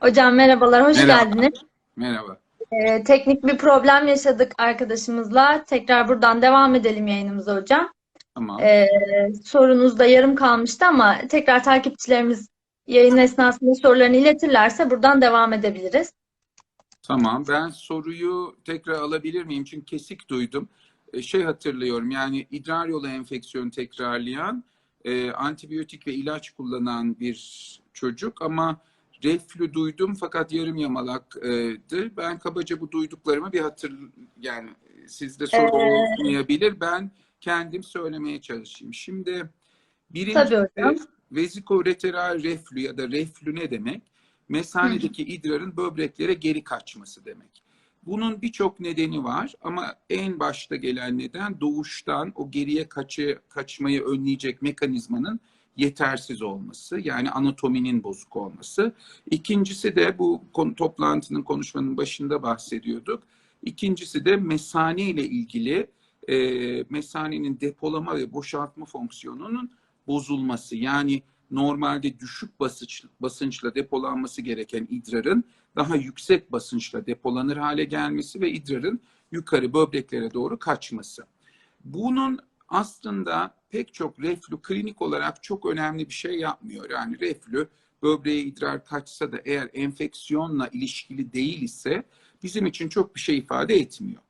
Hocam merhabalar, hoş Merhaba. geldiniz. Merhaba. Ee, teknik bir problem yaşadık arkadaşımızla. Tekrar buradan devam edelim yayınımıza hocam. Tamam. Ee, sorunuz da yarım kalmıştı ama tekrar takipçilerimiz yayın esnasında sorularını iletirlerse buradan devam edebiliriz. Tamam. Ben soruyu tekrar alabilir miyim? Çünkü kesik duydum. E, Şey hatırlıyorum yani idrar yolu enfeksiyonu tekrarlayan, e, antibiyotik ve ilaç kullanan bir çocuk ama reflü duydum fakat yarım yamalaktı. Ben kabaca bu duyduklarımı bir hatır yani sizde soru Ee, olmayabilir. Ben kendim söylemeye çalışayım. Şimdi Tabii birincisi hocam. vezikoureteral reflü ya da reflü ne demek? Mesanedeki idrarın böbreklere geri kaçması demek. Bunun birçok nedeni var ama en başta gelen neden doğuştan o geriye kaçı, kaçmayı önleyecek mekanizmanın yetersiz olması yani anatominin bozuk olması. İkincisi de bu konu, toplantının konuşmanın başında bahsediyorduk. İkincisi de mesane ile ilgili e, mesanenin depolama ve boşaltma fonksiyonunun bozulması. Yani normalde düşük basınç, basınçla depolanması gereken idrarın daha yüksek basınçla depolanır hale gelmesi ve idrarın yukarı böbreklere doğru kaçması. Bunun aslında pek çok reflü klinik olarak çok önemli bir şey yapmıyor. Yani reflü böbreğe idrar kaçsa da eğer enfeksiyonla ilişkili değil ise bizim için çok bir şey ifade etmiyor.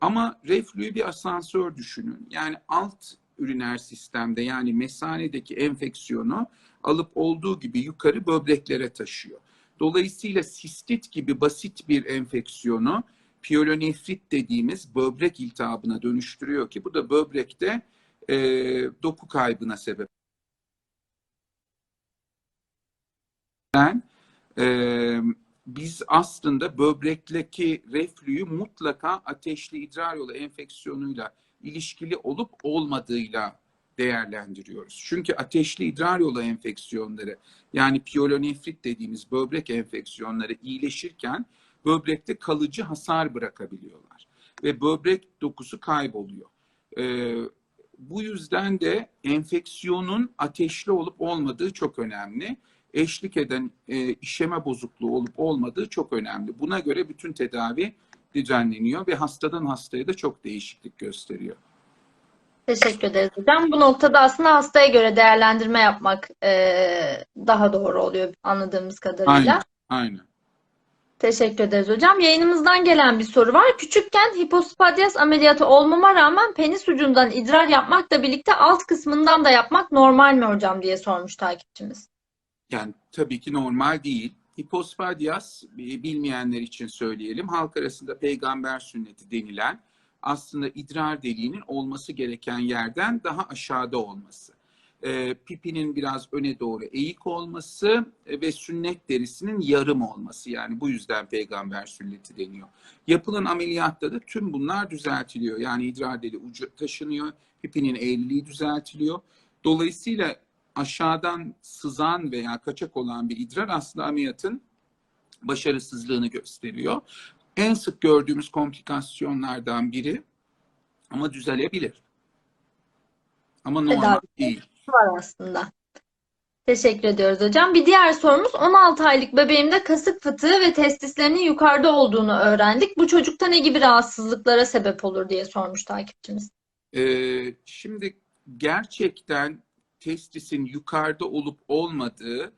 Ama reflüyü bir asansör düşünün. Yani alt üriner sistemde yani mesanedeki enfeksiyonu alıp olduğu gibi yukarı böbreklere taşıyor. Dolayısıyla sistit gibi basit bir enfeksiyonu piyelonefrit dediğimiz böbrek iltihabına dönüştürüyor ki bu da böbrekte e, doku kaybına sebep. Ben e, biz aslında böbrekteki reflüyü mutlaka ateşli idrar yolu enfeksiyonuyla ilişkili olup olmadığıyla değerlendiriyoruz. Çünkü ateşli idrar yolu enfeksiyonları yani piyelonefrit dediğimiz böbrek enfeksiyonları iyileşirken böbrekte kalıcı hasar bırakabiliyorlar ve böbrek dokusu kayboluyor. Ee, bu yüzden de enfeksiyonun ateşli olup olmadığı çok önemli. Eşlik eden e, işeme bozukluğu olup olmadığı çok önemli. Buna göre bütün tedavi düzenleniyor ve hastadan hastaya da çok değişiklik gösteriyor. Teşekkür ederiz hocam. Bu noktada aslında hastaya göre değerlendirme yapmak eee, daha doğru oluyor anladığımız kadarıyla. Aynen, aynen. Teşekkür ederiz hocam. Yayınımızdan gelen bir soru var. Küçükken hipospadyas ameliyatı olmama rağmen penis ucundan idrar yapmakla birlikte alt kısmından da yapmak normal mi hocam diye sormuş takipçimiz. Yani tabii ki normal değil. Hipospadyas e, bilmeyenler için söyleyelim. Halk arasında peygamber sünneti denilen aslında idrar deliğinin olması gereken yerden daha aşağıda olması. Ee, pipinin biraz öne doğru eğik olması e, ve sünnet derisinin yarım olması. Yani bu yüzden peygamber sünneti deniyor. Yapılan ameliyatta da tüm bunlar düzeltiliyor. Yani idrar deliği ucu taşınıyor, pipinin eğriliği düzeltiliyor. Dolayısıyla aşağıdan sızan veya kaçak olan bir idrar aslında ameliyatın başarısızlığını gösteriyor. En sık gördüğümüz komplikasyonlardan biri ama düzelebilir. Ama normal Tedavi. değil. Var aslında. Teşekkür ediyoruz hocam. Bir diğer sorumuz 16 aylık bebeğimde kasık fıtığı ve testislerinin yukarıda olduğunu öğrendik. Bu çocukta ne gibi rahatsızlıklara sebep olur diye sormuş takipçimiz. Ee, şimdi gerçekten testisin yukarıda olup olmadığı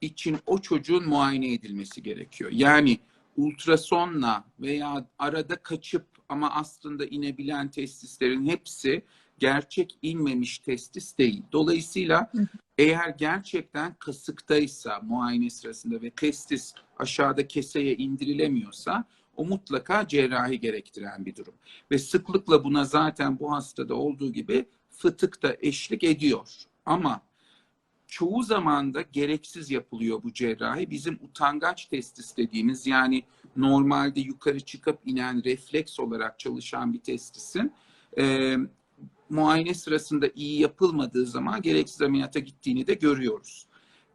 için o çocuğun muayene edilmesi gerekiyor. Yani ultrasonla veya arada kaçıp ama aslında inebilen testislerin hepsi gerçek inmemiş testis değil. Dolayısıyla eğer gerçekten kasıktaysa muayene sırasında ve testis aşağıda keseye indirilemiyorsa o mutlaka cerrahi gerektiren bir durum. Ve sıklıkla buna zaten bu hastada olduğu gibi fıtık da eşlik ediyor. Ama çoğu zaman da gereksiz yapılıyor bu cerrahi. Bizim utangaç testis dediğimiz yani normalde yukarı çıkıp inen refleks olarak çalışan bir testisin e, muayene sırasında iyi yapılmadığı zaman gereksiz ameliyata gittiğini de görüyoruz.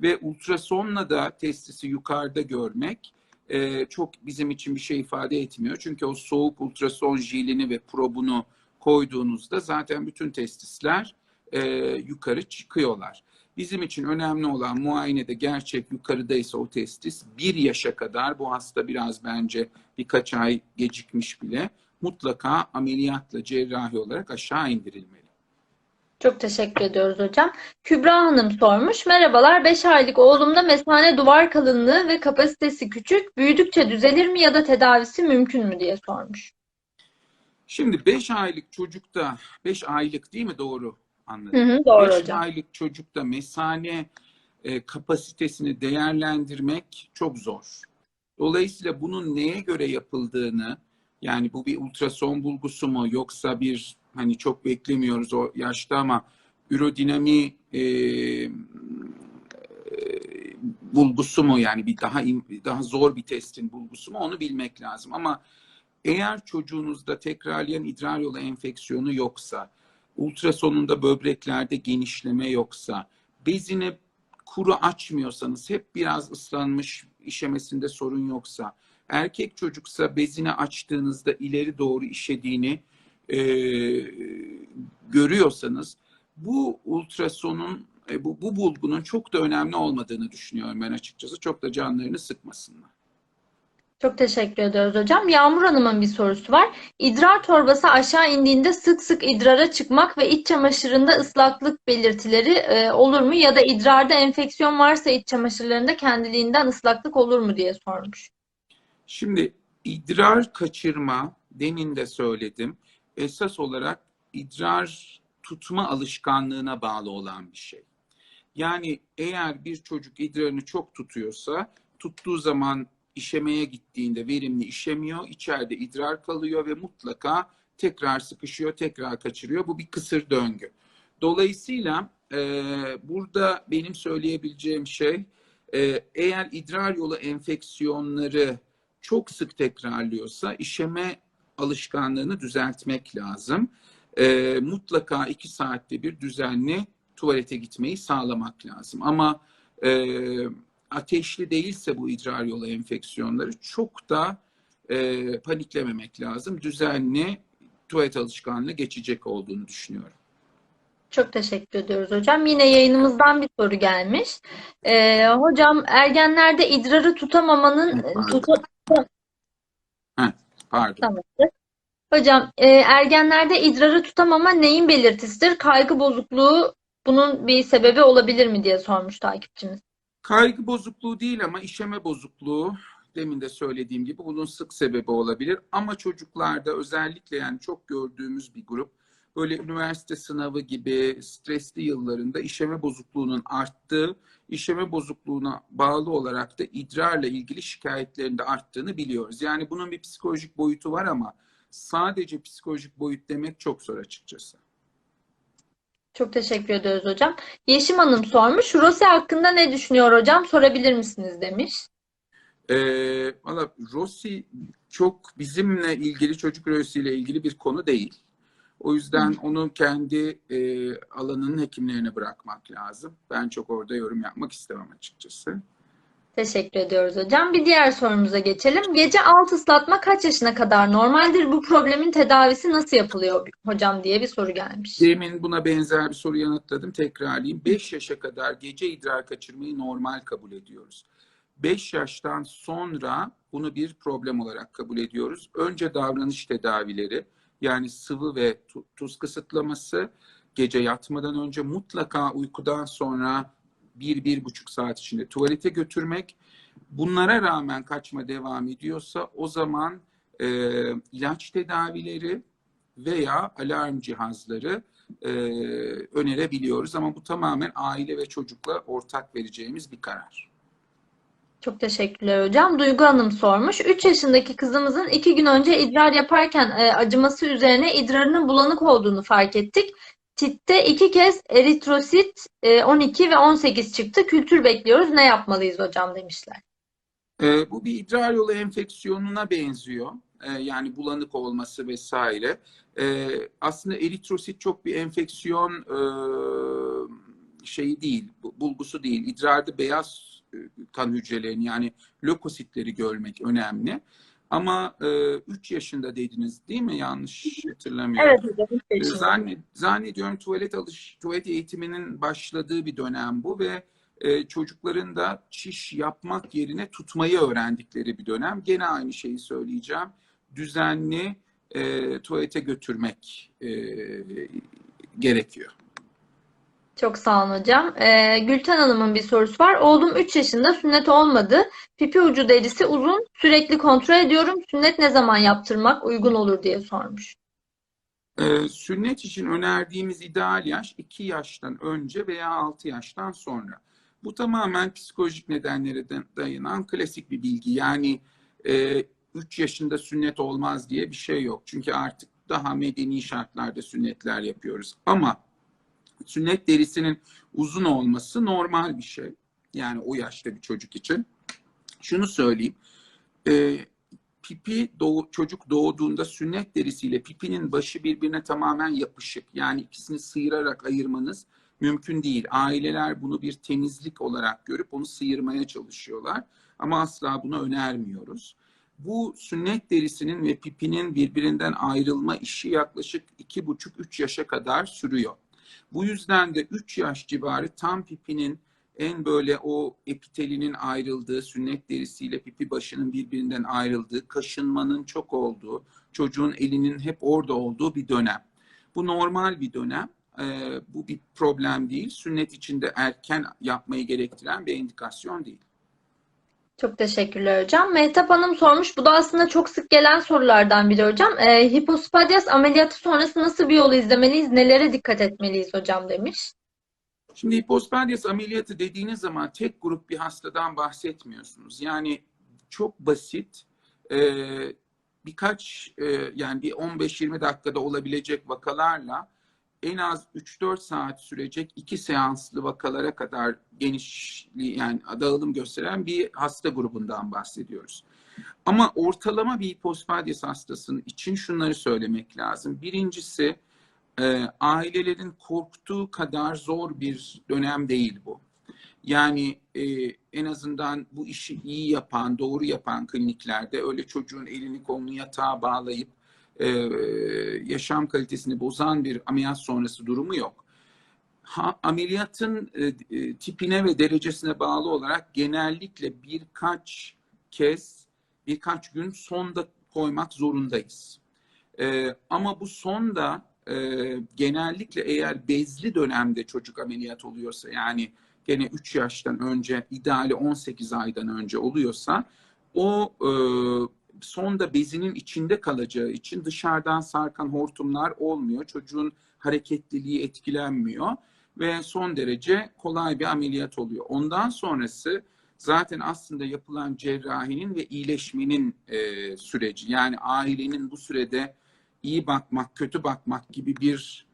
Ve ultrasonla da testisi yukarıda görmek e, çok bizim için bir şey ifade etmiyor. Çünkü o soğuk ultrason jilini ve probunu koyduğunuzda zaten bütün testisler e, yukarı çıkıyorlar. Bizim için önemli olan muayenede gerçek yukarıdaysa o testis bir yaşa kadar bu hasta biraz bence birkaç ay gecikmiş bile mutlaka ameliyatla cerrahi olarak aşağı indirilmeli. Çok teşekkür ediyoruz hocam. Kübra Hanım sormuş. Merhabalar, 5 aylık oğlumda mesane duvar kalınlığı ve kapasitesi küçük. Büyüdükçe düzelir mi ya da tedavisi mümkün mü diye sormuş. Şimdi 5 aylık çocukta 5 aylık değil mi doğru anladım? Hı hı, doğru 5 hocam. aylık çocukta mesane e, kapasitesini değerlendirmek çok zor. Dolayısıyla bunun neye göre yapıldığını yani bu bir ultrason bulgusu mu yoksa bir hani çok beklemiyoruz o yaşta ama ürodinami e, e, bulgusu mu? Yani bir daha daha zor bir testin bulgusu mu? Onu bilmek lazım. Ama eğer çocuğunuzda tekrarlayan idrar yolu enfeksiyonu yoksa, ultrasonunda böbreklerde genişleme yoksa, bezini kuru açmıyorsanız, hep biraz ıslanmış, işemesinde sorun yoksa, erkek çocuksa bezini açtığınızda ileri doğru işediğini e, görüyorsanız, bu ultrasonun, e, bu, bu bulgunun çok da önemli olmadığını düşünüyorum ben açıkçası. Çok da canlarını sıkmasınlar. Çok teşekkür ediyoruz hocam. Yağmur Hanım'ın bir sorusu var. İdrar torbası aşağı indiğinde sık sık idrara çıkmak ve iç çamaşırında ıslaklık belirtileri e, olur mu? Ya da idrarda enfeksiyon varsa iç çamaşırlarında kendiliğinden ıslaklık olur mu diye sormuş. Şimdi idrar kaçırma demin de söyledim. Esas olarak idrar tutma alışkanlığına bağlı olan bir şey. Yani eğer bir çocuk idrarını çok tutuyorsa tuttuğu zaman işemeye gittiğinde verimli işemiyor, içeride idrar kalıyor ve mutlaka tekrar sıkışıyor, tekrar kaçırıyor. Bu bir kısır döngü. Dolayısıyla e, burada benim söyleyebileceğim şey e, eğer idrar yolu enfeksiyonları çok sık tekrarlıyorsa işeme alışkanlığını düzeltmek lazım. E, mutlaka iki saatte bir düzenli tuvalete gitmeyi sağlamak lazım. Ama e, ateşli değilse bu idrar yolu enfeksiyonları çok da e, paniklememek lazım. Düzenli tuvalet alışkanlığı geçecek olduğunu düşünüyorum. Çok teşekkür ediyoruz hocam. Yine yayınımızdan bir soru gelmiş. Ee, hocam ergenlerde idrarı tutamamanın Pardon. Tamamdır. Hocam, e, ergenlerde idrarı tutamama neyin belirtisidir? Kaygı bozukluğu bunun bir sebebi olabilir mi diye sormuş takipçimiz. Kaygı bozukluğu değil ama işeme bozukluğu demin de söylediğim gibi bunun sık sebebi olabilir. Ama çocuklarda özellikle yani çok gördüğümüz bir grup böyle üniversite sınavı gibi stresli yıllarında işeme bozukluğunun arttığı, işeme bozukluğuna bağlı olarak da idrarla ilgili şikayetlerin de arttığını biliyoruz. Yani bunun bir psikolojik boyutu var ama sadece psikolojik boyut demek çok zor açıkçası. Çok teşekkür ediyoruz hocam. Yeşim Hanım sormuş. Rose hakkında ne düşünüyor hocam? Sorabilir misiniz demiş. Ee, valla Rossi çok bizimle ilgili çocuk Rossi ile ilgili bir konu değil. O yüzden onu kendi e, alanının hekimlerine bırakmak lazım. Ben çok orada yorum yapmak istemem açıkçası. Teşekkür ediyoruz hocam. Bir diğer sorumuza geçelim. Gece alt ıslatma kaç yaşına kadar normaldir? Bu problemin tedavisi nasıl yapılıyor hocam diye bir soru gelmiş. Demin buna benzer bir soru yanıtladım. Tekrarlayayım. 5 yaşa kadar gece idrar kaçırmayı normal kabul ediyoruz. 5 yaştan sonra bunu bir problem olarak kabul ediyoruz. Önce davranış tedavileri yani sıvı ve tu- tuz kısıtlaması gece yatmadan önce mutlaka uykudan sonra bir, bir buçuk saat içinde tuvalete götürmek. Bunlara rağmen kaçma devam ediyorsa o zaman e, ilaç tedavileri veya alarm cihazları e, önerebiliyoruz. Ama bu tamamen aile ve çocukla ortak vereceğimiz bir karar. Çok teşekkürler hocam. Duygu Hanım sormuş. 3 yaşındaki kızımızın 2 gün önce idrar yaparken e, acıması üzerine idrarının bulanık olduğunu fark ettik. Titte 2 kez eritrosit e, 12 ve 18 çıktı. Kültür bekliyoruz. Ne yapmalıyız hocam demişler. E, bu bir idrar yolu enfeksiyonuna benziyor. E, yani bulanık olması vesaire. E, aslında eritrosit çok bir enfeksiyon e, şeyi değil, bu- bulgusu değil. İdrarda beyaz e, kan hücrelerini yani lökositleri görmek önemli. Ama 3 yaşında dediniz değil mi? Yanlış hatırlamıyorum. Evet hocam. yaşında. Zannet, zannediyorum tuvalet alış, tuvalet eğitiminin başladığı bir dönem bu ve e, çocukların da çiş yapmak yerine tutmayı öğrendikleri bir dönem. Gene aynı şeyi söyleyeceğim. Düzenli e, tuvalete götürmek e, gerekiyor. Çok sağ olun hocam. Ee, Gülten Hanım'ın bir sorusu var. Oğlum 3 yaşında sünnet olmadı. Pipi ucu derisi uzun. Sürekli kontrol ediyorum. Sünnet ne zaman yaptırmak uygun olur diye sormuş. Ee, sünnet için önerdiğimiz ideal yaş 2 yaştan önce veya 6 yaştan sonra. Bu tamamen psikolojik nedenlere de- dayanan klasik bir bilgi. Yani 3 yaşında sünnet olmaz diye bir şey yok. Çünkü artık daha medeni şartlarda sünnetler yapıyoruz. Ama sünnet derisinin uzun olması normal bir şey. Yani o yaşta bir çocuk için. Şunu söyleyeyim. Ee, pipi doğu, çocuk doğduğunda sünnet derisiyle pipinin başı birbirine tamamen yapışık. Yani ikisini sıyırarak ayırmanız mümkün değil. Aileler bunu bir temizlik olarak görüp onu sıyırmaya çalışıyorlar. Ama asla bunu önermiyoruz. Bu sünnet derisinin ve pipinin birbirinden ayrılma işi yaklaşık 2,5-3 yaşa kadar sürüyor. Bu yüzden de 3 yaş civarı tam pipinin en böyle o epitelinin ayrıldığı, sünnet derisiyle pipi başının birbirinden ayrıldığı, kaşınmanın çok olduğu, çocuğun elinin hep orada olduğu bir dönem. Bu normal bir dönem. Ee, bu bir problem değil. Sünnet içinde erken yapmayı gerektiren bir endikasyon değil. Çok teşekkürler hocam. Mehtap Hanım sormuş. Bu da aslında çok sık gelen sorulardan biri hocam. Ee, hipospadias ameliyatı sonrası nasıl bir yolu izlemeliyiz? Nelere dikkat etmeliyiz hocam demiş. Şimdi hipospadias ameliyatı dediğiniz zaman tek grup bir hastadan bahsetmiyorsunuz. Yani çok basit e, birkaç e, yani bir 15-20 dakikada olabilecek vakalarla en az 3-4 saat sürecek iki seanslı vakalara kadar genişliği yani dağılım gösteren bir hasta grubundan bahsediyoruz. Ama ortalama bir hipospadias hastasının için şunları söylemek lazım. Birincisi e, ailelerin korktuğu kadar zor bir dönem değil bu. Yani e, en azından bu işi iyi yapan, doğru yapan kliniklerde öyle çocuğun elini kolunu yatağa bağlayıp e, yaşam kalitesini bozan bir ameliyat sonrası durumu yok. Ha, ameliyatın e, e, tipine ve derecesine bağlı olarak genellikle birkaç kez, birkaç gün sonda koymak zorundayız. E, ama bu sonda e, genellikle eğer bezli dönemde çocuk ameliyat oluyorsa yani gene 3 yaştan önce ideali 18 aydan önce oluyorsa o e, sonda bezinin içinde kalacağı için dışarıdan sarkan hortumlar olmuyor. Çocuğun hareketliliği etkilenmiyor ve son derece kolay bir ameliyat oluyor. Ondan sonrası zaten aslında yapılan cerrahinin ve iyileşmenin e, süreci. Yani ailenin bu sürede iyi bakmak, kötü bakmak gibi bir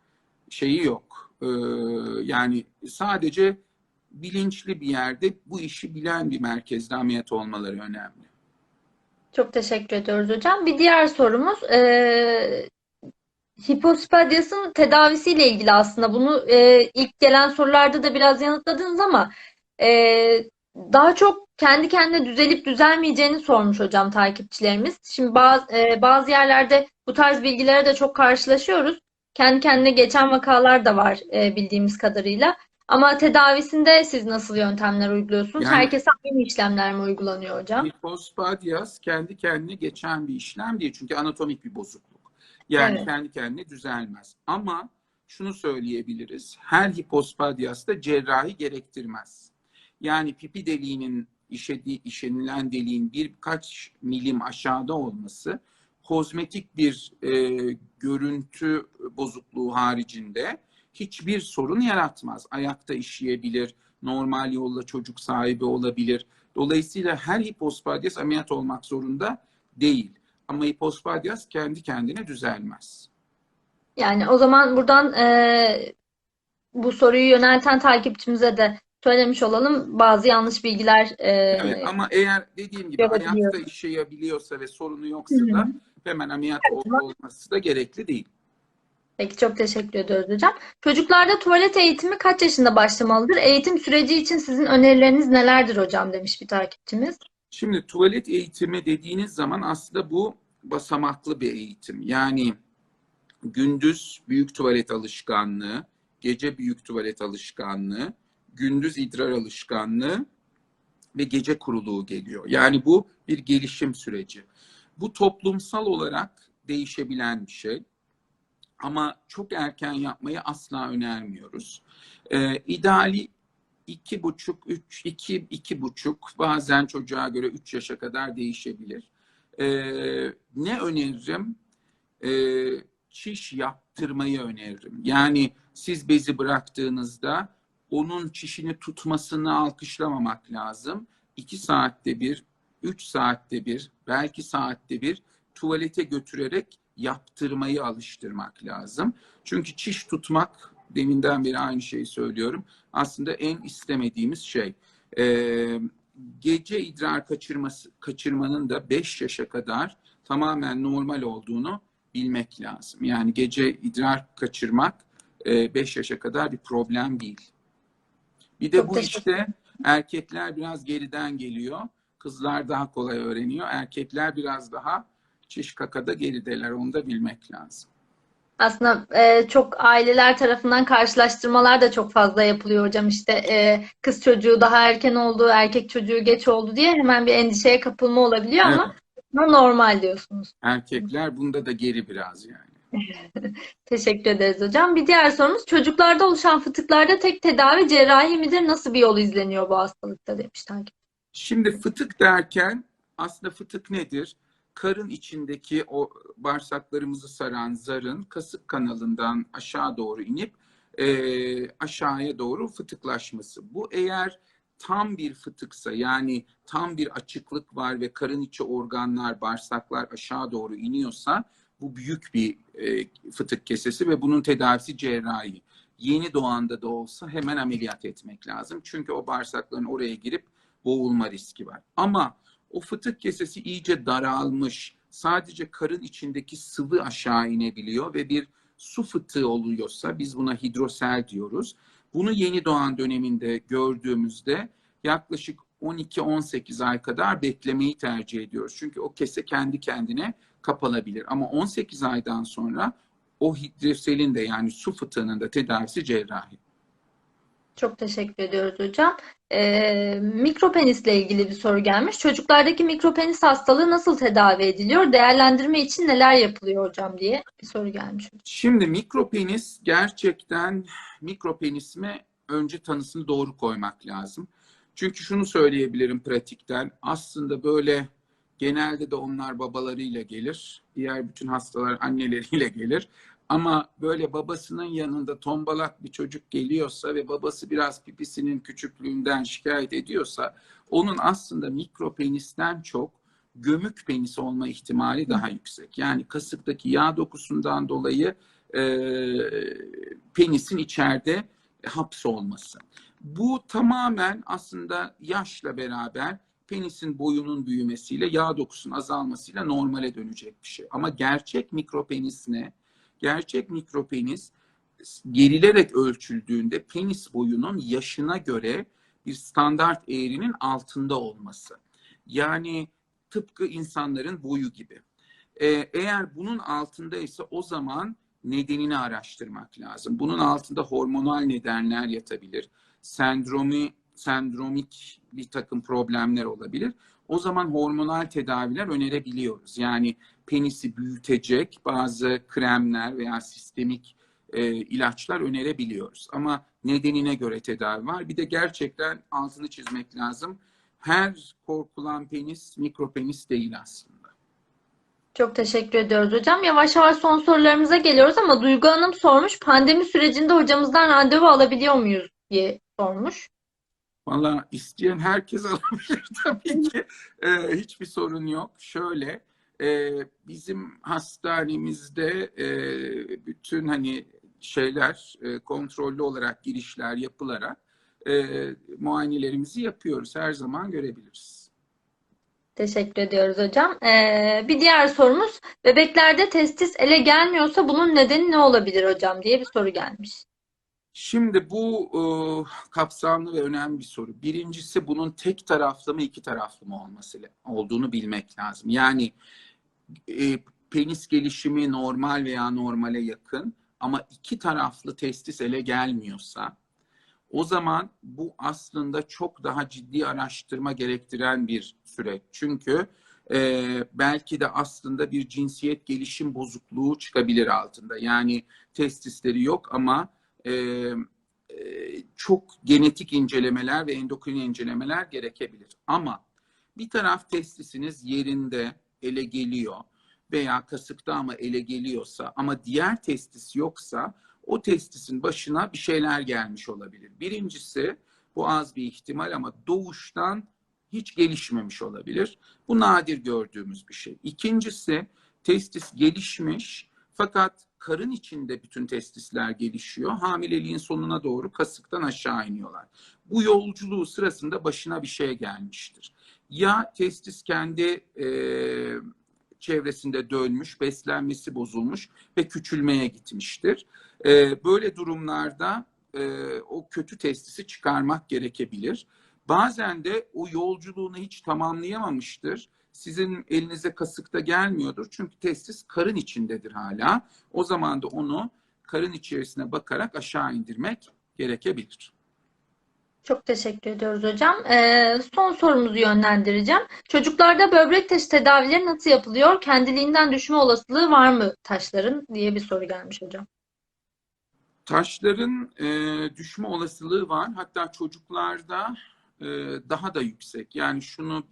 şeyi yok. Ee, yani sadece bilinçli bir yerde bu işi bilen bir merkezde ameliyat olmaları önemli. Çok teşekkür ediyoruz hocam. Bir diğer sorumuz e, hipospadiasın tedavisiyle ilgili aslında. Bunu e, ilk gelen sorularda da biraz yanıtladınız ama e, daha çok kendi kendine düzelip düzelmeyeceğini sormuş hocam takipçilerimiz. Şimdi bazı, e, bazı yerlerde bu tarz bilgilere de çok karşılaşıyoruz. Kendi kendine geçen vakalar da var e, bildiğimiz kadarıyla. Ama tedavisinde siz nasıl yöntemler uyguluyorsunuz? Yani- Herkese aynı işlemler mi uygulanıyor hocam? Hipospadias kendi kendine geçen bir işlem değil. Çünkü anatomik bir bozukluk. Yani Evet. kendi kendine düzelmez. Ama şunu söyleyebiliriz. Her hipospadias da cerrahi gerektirmez. Yani pipi deliğinin işedi, işenilen deliğin birkaç milim aşağıda olması kozmetik bir e, görüntü bozukluğu haricinde hiçbir sorun yaratmaz. Ayakta işleyebilir, normal yolla çocuk sahibi olabilir. Dolayısıyla her hipospadias ameliyat olmak zorunda değil. Ama hipospadias kendi kendine düzelmez. Yani o zaman buradan e, bu soruyu yönelten takipçimize de söylemiş olalım. Bazı yanlış bilgiler e, Evet ama eğer dediğim gibi ayakta işleyebiliyorsa ve sorunu yoksa Hı hı. da hemen ameliyat ol- olması da gerekli değil. Peki çok teşekkür ediyoruz hocam. Çocuklarda tuvalet eğitimi kaç yaşında başlamalıdır? Eğitim süreci için sizin önerileriniz nelerdir hocam demiş bir takipçimiz. Şimdi tuvalet eğitimi dediğiniz zaman aslında bu basamaklı bir eğitim. Yani gündüz büyük tuvalet alışkanlığı, gece büyük tuvalet alışkanlığı, gündüz idrar alışkanlığı ve gece kuruluğu geliyor. Yani bu bir gelişim süreci. Bu toplumsal olarak değişebilen bir şey. Ama çok erken yapmayı asla önermiyoruz. Ee, ideali iki buçuk, üç, iki, iki buçuk, bazen çocuğa göre üç yaşa kadar değişebilir. Ee, ne öneririm? Ee, çiş yaptırmayı öneririm. Yani siz bezi bıraktığınızda onun çişini tutmasını alkışlamamak lazım. İki saatte bir, üç saatte bir, belki saatte bir tuvalete götürerek yaptırmayı alıştırmak lazım. Çünkü çiş tutmak, deminden beri aynı şeyi söylüyorum, aslında en istemediğimiz şey. Ee, gece idrar kaçırması, kaçırmanın da 5 yaşa kadar tamamen normal olduğunu bilmek lazım. Yani gece idrar kaçırmak 5 yaşa kadar bir problem değil. Bir de Çok bu işte erkekler biraz geriden geliyor. Kızlar daha kolay öğreniyor. Erkekler biraz daha çiş kakada gerideler. Onu da bilmek lazım. Aslında e, çok aileler tarafından karşılaştırmalar da çok fazla yapılıyor hocam. İşte e, kız çocuğu daha erken oldu, erkek çocuğu geç oldu diye hemen bir endişeye kapılma olabiliyor ama Evet. normal diyorsunuz. Erkekler bunda da geri biraz yani. Teşekkür ederiz hocam. Bir diğer sorumuz çocuklarda oluşan fıtıklarda tek tedavi cerrahi midir? Nasıl bir yol izleniyor bu hastalıkta demiş takip. Şimdi fıtık derken aslında fıtık nedir? Karın içindeki o bağırsaklarımızı saran zarın kasık kanalından aşağı doğru inip e, aşağıya doğru fıtıklaşması. Bu eğer tam bir fıtıksa yani tam bir açıklık var ve karın içi organlar, bağırsaklar aşağı doğru iniyorsa bu büyük bir e, fıtık kesesi ve bunun tedavisi cerrahi. Yeni doğanda da olsa hemen ameliyat etmek lazım. Çünkü o bağırsakların oraya girip boğulma riski var. Ama o fıtık kesesi iyice daralmış, sadece karın içindeki sıvı aşağı inebiliyor ve bir su fıtığı oluyorsa biz buna hidrosel diyoruz. Bunu yeni doğan döneminde gördüğümüzde yaklaşık 12-18 ay kadar beklemeyi tercih ediyoruz. Çünkü o kese kendi kendine kapalabilir. Ama 18 aydan sonra o hidroselin de yani su fıtığının da tedavisi cerrahi. Çok teşekkür ediyoruz hocam. Ee, mikropenisle ilgili bir soru gelmiş. Çocuklardaki mikropenis hastalığı nasıl tedavi ediliyor? Değerlendirme için neler yapılıyor hocam diye bir soru gelmiş. Şimdi mikropenis gerçekten mikropenisme önce tanısını doğru koymak lazım. Çünkü şunu söyleyebilirim pratikten. Aslında böyle genelde de onlar babalarıyla gelir. Diğer bütün hastalar anneleriyle gelir. Ama böyle babasının yanında tombalak bir çocuk geliyorsa ve babası biraz pipisinin küçüklüğünden şikayet ediyorsa onun aslında mikropenisten çok gömük penis olma ihtimali daha yüksek. Yani kasıktaki yağ dokusundan dolayı e, penisin içeride hapsolması. Bu tamamen aslında yaşla beraber penisin boyunun büyümesiyle yağ dokusunun azalmasıyla normale dönecek bir şey. Ama gerçek mikropenis ne? Gerçek mikropenis gerilerek ölçüldüğünde penis boyunun yaşına göre bir standart eğrinin altında olması. Yani tıpkı insanların boyu gibi. Ee, eğer bunun altındaysa o zaman nedenini araştırmak lazım. Bunun altında hormonal nedenler yatabilir. Sendromi, sendromik bir takım problemler olabilir. O zaman hormonal tedaviler önerebiliyoruz. Yani penisi büyütecek bazı kremler veya sistemik e, ilaçlar önerebiliyoruz. Ama nedenine göre tedavi var. Bir de gerçekten altını çizmek lazım. Her korkulan penis mikropenis değil aslında. Çok teşekkür ediyoruz hocam. Yavaş yavaş son sorularımıza geliyoruz ama Duygu Hanım sormuş. Pandemi sürecinde hocamızdan randevu alabiliyor muyuz diye sormuş. Valla isteyen herkes alabilir tabii ki. Ee, hiçbir sorun yok. Şöyle e, bizim hastanemizde e, bütün hani şeyler e, kontrollü olarak girişler yapılarak e, muayenelerimizi yapıyoruz. Her zaman görebiliriz. Teşekkür ediyoruz hocam. Ee, bir diğer sorumuz bebeklerde testis ele gelmiyorsa bunun nedeni ne olabilir hocam diye bir soru gelmiş. Şimdi bu e, kapsamlı ve önemli bir soru. Birincisi bunun tek taraflı mı iki taraflı mı olması olduğunu bilmek lazım. Yani e, penis gelişimi normal veya normale yakın ama iki taraflı testis ele gelmiyorsa o zaman bu aslında çok daha ciddi araştırma gerektiren bir süreç. Çünkü e, belki de aslında bir cinsiyet gelişim bozukluğu çıkabilir altında. Yani testisleri yok ama e, e, çok genetik incelemeler ve endokrin incelemeler gerekebilir. Ama bir taraf testisiniz yerinde ele geliyor veya kasıkta ama ele geliyorsa ama diğer testis yoksa o testisin başına bir şeyler gelmiş olabilir. Birincisi bu az bir ihtimal ama doğuştan hiç gelişmemiş olabilir. Bu nadir gördüğümüz bir şey. İkincisi testis gelişmiş fakat karın içinde bütün testisler gelişiyor. Hamileliğin sonuna doğru kasıktan aşağı iniyorlar. Bu yolculuğu sırasında başına bir şey gelmiştir. Ya testis kendi e, çevresinde dönmüş, beslenmesi bozulmuş ve küçülmeye gitmiştir. E, böyle durumlarda e, o kötü testisi çıkarmak gerekebilir. Bazen de o yolculuğunu hiç tamamlayamamıştır. Sizin elinize kasıkta gelmiyordur. Çünkü testis karın içindedir hala. O zaman da onu karın içerisine bakarak aşağı indirmek gerekebilir. Çok teşekkür ediyoruz hocam. Ee, son sorumuzu yönlendireceğim. Çocuklarda böbrek taşı tedavileri nasıl yapılıyor? Kendiliğinden düşme olasılığı var mı taşların diye bir soru gelmiş hocam. Taşların e, düşme olasılığı var. Hatta çocuklarda e, daha da yüksek. Yani şunu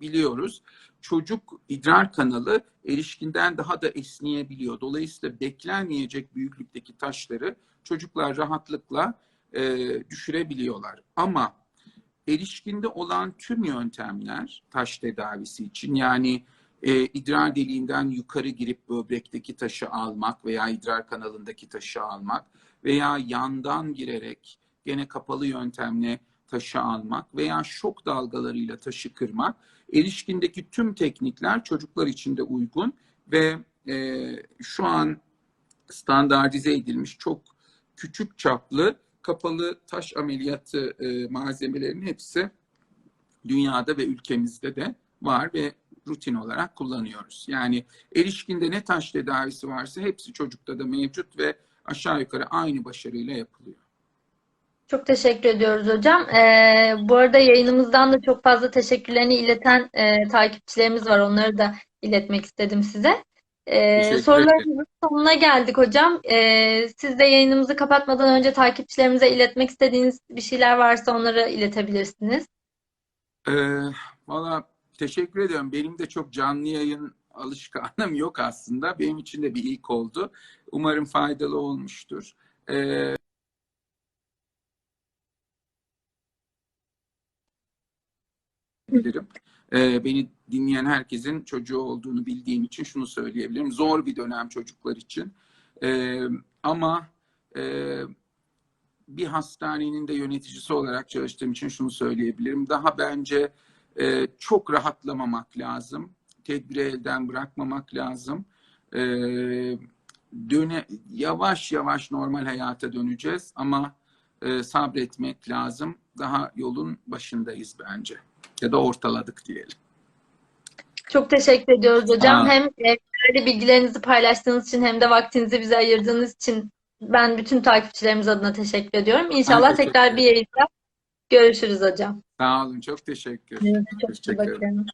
biliyoruz. Çocuk idrar kanalı erişkinden daha da esneyebiliyor. Dolayısıyla beklenmeyecek büyüklükteki taşları çocuklar rahatlıkla e, düşürebiliyorlar. Ama erişkinde olan tüm yöntemler taş tedavisi için yani e, idrar deliğinden yukarı girip böbrekteki taşı almak veya idrar kanalındaki taşı almak veya yandan girerek gene kapalı yöntemle taşı almak veya şok dalgalarıyla taşı kırmak erişkindeki tüm teknikler çocuklar için de uygun ve e, şu an standartize edilmiş çok küçük çaplı kapalı taş ameliyatı e, malzemelerinin hepsi dünyada ve ülkemizde de var ve rutin olarak kullanıyoruz. Yani erişkinde ne taş tedavisi varsa hepsi çocukta da mevcut ve aşağı yukarı aynı başarıyla yapılıyor. Çok teşekkür ediyoruz hocam. Ee, bu arada yayınımızdan da çok fazla teşekkürlerini ileten e, takipçilerimiz var. Onları da iletmek istedim size. Ee, sorularımızın sonuna geldik hocam. Ee, siz de yayınımızı kapatmadan önce takipçilerimize iletmek istediğiniz bir şeyler varsa onları iletebilirsiniz. Ee, Valla teşekkür ediyorum. Benim de çok canlı yayın alışkanlığım yok aslında. Benim için de bir ilk oldu. Umarım faydalı olmuştur. Ee, bilirim. Ee, beni dinleyen herkesin çocuğu olduğunu bildiğim için şunu söyleyebilirim. Zor bir dönem çocuklar için. Ee, ama e, bir hastanenin de yöneticisi olarak çalıştığım için şunu söyleyebilirim. Daha bence e, çok rahatlamamak lazım. Tedbiri elden bırakmamak lazım. E, döne, yavaş yavaş normal hayata döneceğiz ama e, sabretmek lazım. Daha yolun başındayız bence. Ya da ortaladık diyelim. Çok teşekkür ediyoruz hocam. Aa. Hem e, değerli bilgilerinizi paylaştığınız için hem de vaktinizi bize ayırdığınız için ben bütün takipçilerimiz adına teşekkür ediyorum. İnşallah teşekkür tekrar bir yayında görüşürüz hocam. Sağ olun. Çok teşekkür. Kendinize çok Teşekkür ederim.